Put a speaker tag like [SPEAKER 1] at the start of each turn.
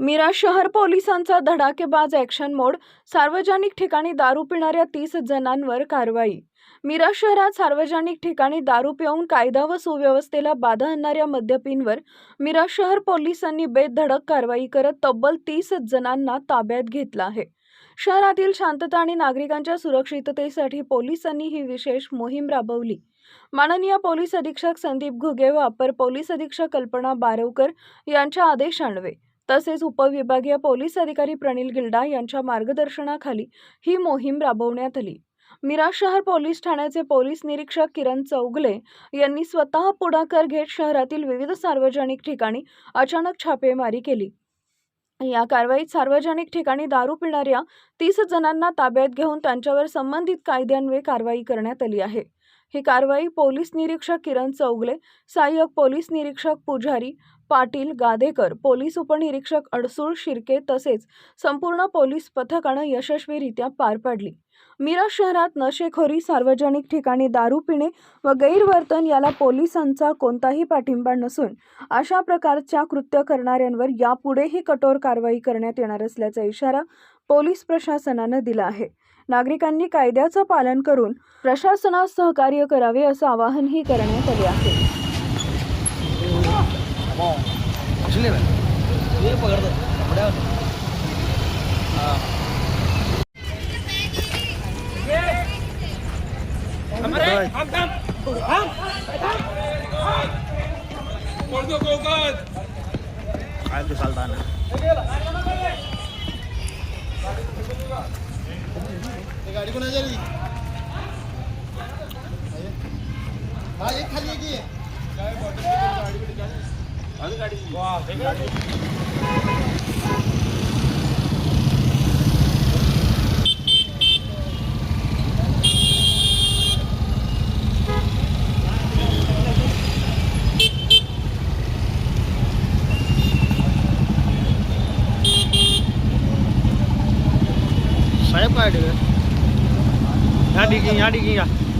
[SPEAKER 1] मिराज शहर पोलिसांचा धडाकेबाज ॲक्शन मोड. सार्वजनिक ठिकाणी दारू पिणाऱ्या तीस जणांवर कारवाई. मिराज शहरात सार्वजनिक ठिकाणी दारू पिऊन कायदा व सुव्यवस्थेला बाधा आणणाऱ्या मद्यपींवर मिराज शहर पोलिसांनी बेधडक कारवाई करत तब्बल तीस जणांना ताब्यात घेतला आहे. शहरातील शांतता आणि नागरिकांच्या सुरक्षिततेसाठी पोलिसांनी ही विशेष मोहीम राबवली. माननीय पोलीस अधीक्षक संदीप घुगे व अपर पोलीस अधीक्षक कल्पना बारवकर यांच्या आदेशान्वये. तसेच उपविभागीय पोलीस अधिकारी प्रणिल गिल्डा यांच्या मार्गदर्शनाखाली ही मोहीम राबवण्यात आली. मिराज शहर पोलीस ठाण्याचे पोलीस निरीक्षक किरण चौगले यांनी स्वतः पुढाकार घेत शहरातील विविध सार्वजनिक ठिकाणी अचानक छापेमारी केली. या कारवाईत सार्वजनिक ठिकाणी दारू पिणाऱ्या तीस जणांना ताब्यात घेऊन त्यांच्यावर संबंधित कायद्यान्वये कारवाई करण्यात आली आहे. ही कारवाई पोलीस निरीक्षक किरण चौगले सहाय्यक पोलीस निरीक्षक पुजारी पाटील गादेकर पोलीस उपनिरीक्षक अडसूळ शिर्के तसेच संपूर्ण पोलीस पथकानं यशस्वीरित्या पार पाडली. मिरज शहरात नशेखोरी सार्वजनिक ठिकाणी दारू पिणे व गैरवर्तन याला पोलिसांचा कोणताही पाठिंबा नसून अशा प्रकारच्या कृत्य करणाऱ्यांवर यापुढेही कठोर कारवाई करण्यात येणार असल्याचा इशारा पोलीस प्रशासनानं दिला आहे. नागरिकांनी कायद्याचं पालन करून प्रशासनास सहकार्य करावे असं आवाहनही करण्यात आले आहे.
[SPEAKER 2] भाई। तो साल
[SPEAKER 3] गाड़ी को खाली है कि
[SPEAKER 2] गाड़ी वाह સાહેબ કાઢે ગાડી ગયા ગાડી ગયા